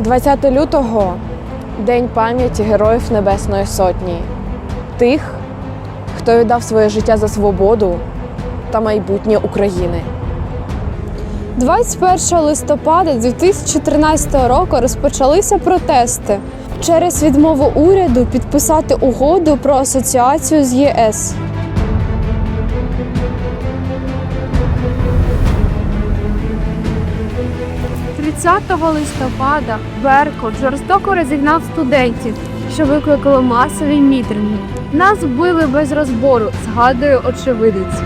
20 лютого День пам'яті Героїв Небесної Сотні, тих, хто віддав своє життя за свободу та майбутнє України. 21 листопада 2013 року розпочалися протести через відмову уряду підписати угоду про асоціацію з ЄС. – 30 листопада Беркут жорстоко розігнав студентів, що викликало масові мітинги. Нас вбили без розбору, згадує очевидець.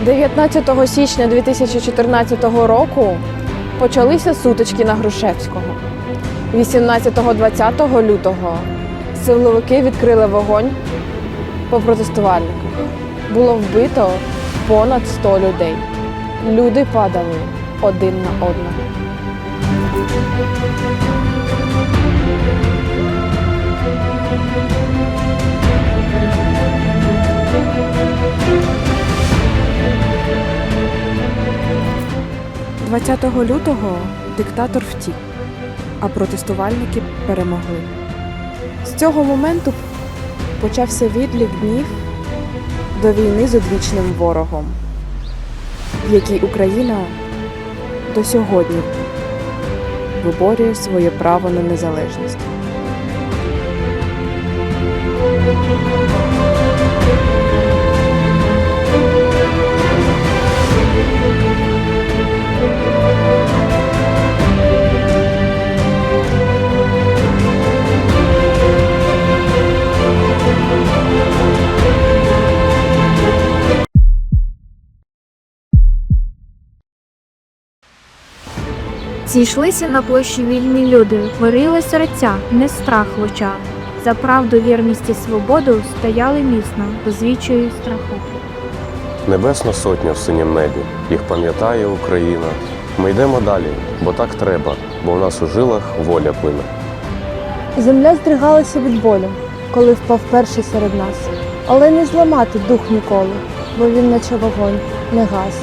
– 19 січня 2014 року почалися сутички на Грушевського. 18-20 лютого силовики відкрили вогонь по протестувальниках. Було вбито понад 100 людей. Люди падали один на одного. – 20 лютого диктатор втік, а протестувальники перемогли. З цього моменту почався відлік днів до війни з одвічним ворогом, в якій Україна до сьогодні виборює своє право на незалежність. Зійшлися на площі вільні люди, творили серця, не страх в очах. За правду, вірність і свободу стояли міцно, дозвічує страху. Небесна сотня в синім небі, їх пам'ятає Україна. Ми йдемо далі, бо так треба, бо в нас у жилах воля плине. Земля здригалася від болю, коли впав перший серед нас. Але не зламати дух ніколи, бо він наче вогонь не гас.